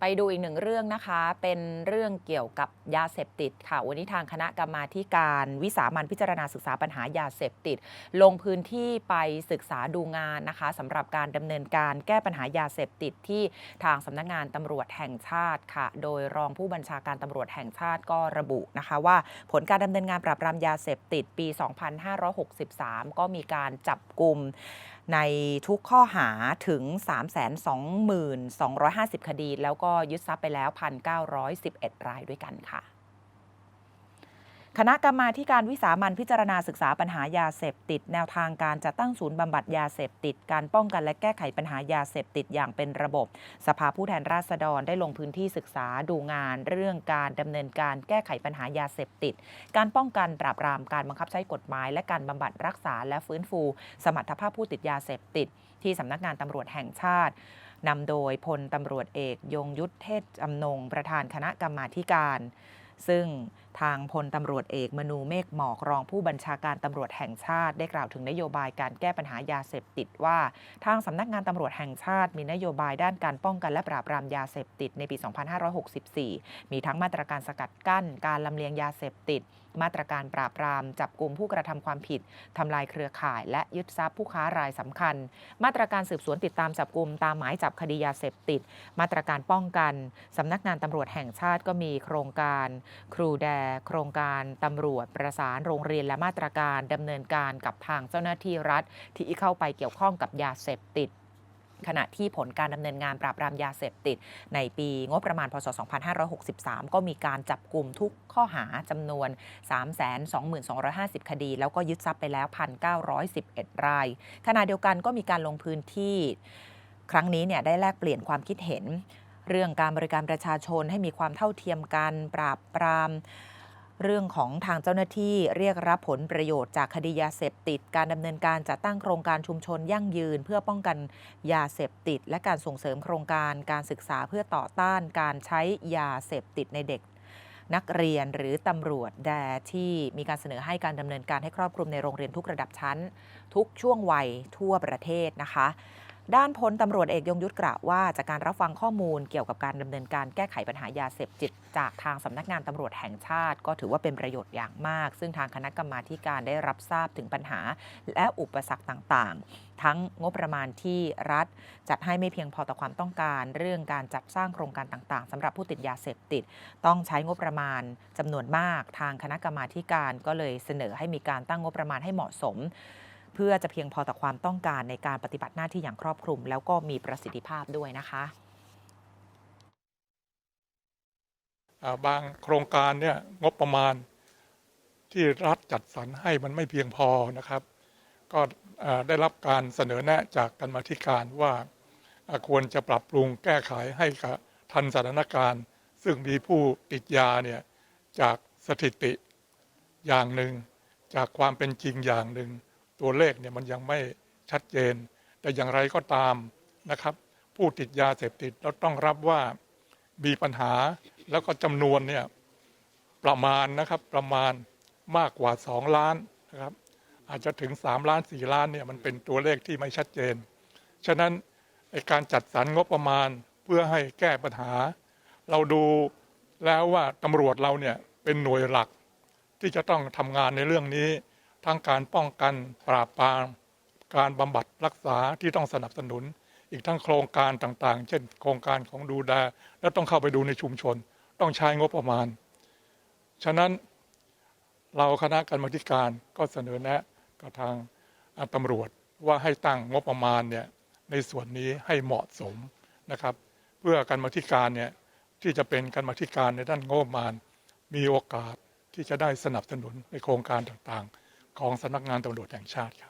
ไปดูอีกหนึ่งเรื่องนะคะ เป็นเรื่องเกี่ยวกับยาเสพติดค่ะ วันนี้ทางคณะกรรมาการวิสามันพิจารณาศึกษาปัญหายาเสพติด ลงพื้นที่ไปศึกษาดูงานนะคะสำหรับการดำเนินการแก้ปัญหายาเสพติดที่ทางสำนักงานตำรวจแห่งชาติค่ะ โดยรองผู้บัญชาการตำรวจแห่งชาติก็ระบุนะคะว่าผลการดำเนินงานปราบปรามยาเสพติดปี 2563 ก็มีการจับกลุ่มในทุกข้อหาถึง 322,250 คดี แล้วก็ยึดทรัพย์ไปแล้ว 1,911 รายด้วยกันค่ะ คณะกรรมาการวิสามันพิจารณาศึกษาปัญหายาเสพติด แนวทางการจัดตั้งศูนย์บำบัดยาเสพติด การป้องกันและแก้ไขปัญหายาเสพติดอย่างเป็นระบบ สภาผู้แทนราษฎรได้ลงพื้นที่ศึกษาดูงาน เรื่องการดำเนินการแก้ไขปัญหายาเสพติด การป้องกันปราบปรามการบังคับใช้กฎหมาย และการบำบัดรักษาและฟื้นฟู สมรรถภาพผู้ติดยาเสพติด ที่สำนักงานตำรวจแห่งชาติ นำโดยพลตำรวจเอกยงยุทธเทศจำนงประธานคณะกรรมาธิการ ซึ่งทางพลตำรวจเอกมนูเมฆหมอกรองผู้บัญชาการตำรวจแห่งชาติ ได้กล่าวถึงนโยบายการแก้ปัญหายาเสพติดว่า ทางสำนักงานตำรวจแห่งชาติ มีนโยบายด้านการป้องกันและปราบปรามยาเสพติดในปี 2564 มีทั้งมาตรการสกัดกั้น การลำเลียงยาเสพติด มาตรการปราบปราม จับกลุ่มผู้กระทำความผิดทำลายเครือข่าย และยึดทรัพย์ผู้ค้ารายสำคัญ มาตรการสืบสวนติดตามจับกลุ่มตามหมายจับคดียาเสพติด มาตรการป้องกันสำนักงานตำรวจแห่งชาติก็มีโครงการ ครูแดโครงการตำรวจประสานโรงเรียนและมาตรการดำเนินการกับทางเจ้าหน้าที่รัฐ ที่เข้าไปเกี่ยวข้องกับยาเสพติดขณะที่ผลการดำเนินงานปราบปรามยาเสพติด ในปีงบประมาณพศ 2563 ก็มีการจับกลุ่มทุกข้อหาจำนวน 322,250 คดี แล้วก็ยึดทรัพย์ไปแล้ว 1,911 ราย ขณะเดียวกันก็มีการลงพื้นที่ ครั้งนี้เนี่ยได้แลกเปลี่ยนความคิดเห็น เรื่องการบริการประชาชนให้มีความเท่าเทียมกันปราบปราม เรื่องของทางเจ้าหน้าที่เรียกรับผลประโยชน์จากคดียาเสพติด การดำเนินการจัดตั้งโครงการชุมชนยั่งยืน เพื่อป้องกันยาเสพติด และการส่งเสริมโครงการการศึกษาเพื่อต่อต้านการใช้ยาเสพติดในเด็กนักเรียนหรือตำรวจแดที่มีการเสนอให้การดำเนินการให้ครอบคลุมในโรงเรียนทุกระดับชั้น ทุกช่วงวัยทั่วประเทศนะคะ ด้านพลตำรวจเอกยงยุทธกล่าวว่า จากการรับฟังข้อมูลเกี่ยวกับการดำเนินการแก้ไขปัญหายาเสพติดจากทางสำนักงานตำรวจแห่งชาติ ก็ถือว่าเป็นประโยชน์อย่างมาก ซึ่งทางคณะกรรมาการได้รับทราบถึงปัญหา และอุปสรรคต่างๆ ทั้งงบประมาณที่รัฐ จัดให้ไม่เพียงพอต่อความต้องการ เรื่องการจัดสร้างโครงการต่างๆสำหรับผู้ติดยาเสพติด ต้องใช้งบประมาณจำนวนมาก ทางคณะกรรมาการก็เลยเสนอให้มีการตั้งงบประมาณให้เหมาะสม พื่อจะเพียงพอต่อความต้องการในการปฏิบัติหน้าที่อย่างครอบคลุม แล้วก็มีประสิทธิภาพด้วยนะคะบางโครงการเนี่ยงบประมาณที่รัฐจัดสรรให้มันไม่เพียงพอนะครับ ก็ได้รับการเสนอแนะจากกรรมาธิการว่าอ่าควรจะปรับปรุงแก้ไขให้กับทันสถานการณ์ ซึ่งมีผู้ติดยาเนี่ยจากสถิติอย่างหนึ่ง จากความเป็นจริงอย่างหนึ่ง ตัวเลขเนี่ยมันยังไม่ชัดเจน แต่อย่างไรก็ตามนะครับ ผู้ติดยาเสพติดเราต้องรับว่ามีปัญหาแล้วก็จำนวนเนี่ยประมาณนะครับประมาณมากกว่า 2 ล้านนะครับอาจจะถึง 3 ล้าน 4 ล้านเนี่ยมันเป็นตัวเลขที่ไม่ชัดเจน ฉะนั้นการจัดสรรงบประมาณเพื่อให้แก้ปัญหา เราดูแล้วว่าตำรวจเราเนี่ยเป็นหน่วยหลักที่จะต้องทำงานในเรื่องนี้ ทั้งการป้องกันปราบปรามการบำบัดรักษาที่ต้องสนับสนุน อีกทั้งโครงการต่างๆ เช่น โครงการของดูแลแล้วต้องเข้าไปดูในชุมชน ต้องใช้งบประมาณ ฉะนั้นเราคณะกรรมาธิการก็เสนอแนะกับทางอ่าตำรวจว่าให้ตั้งงบประมาณเนี่ยในส่วนนี้ให้เหมาะสมนะครับ เพื่อการมาธิการเนี่ยที่จะเป็นการมาธิการในด้านงบประมาณ มีโอกาสที่จะได้สนับสนุนในโครงการต่างๆ ของสำนักงานตำรวจแห่งชาติครับ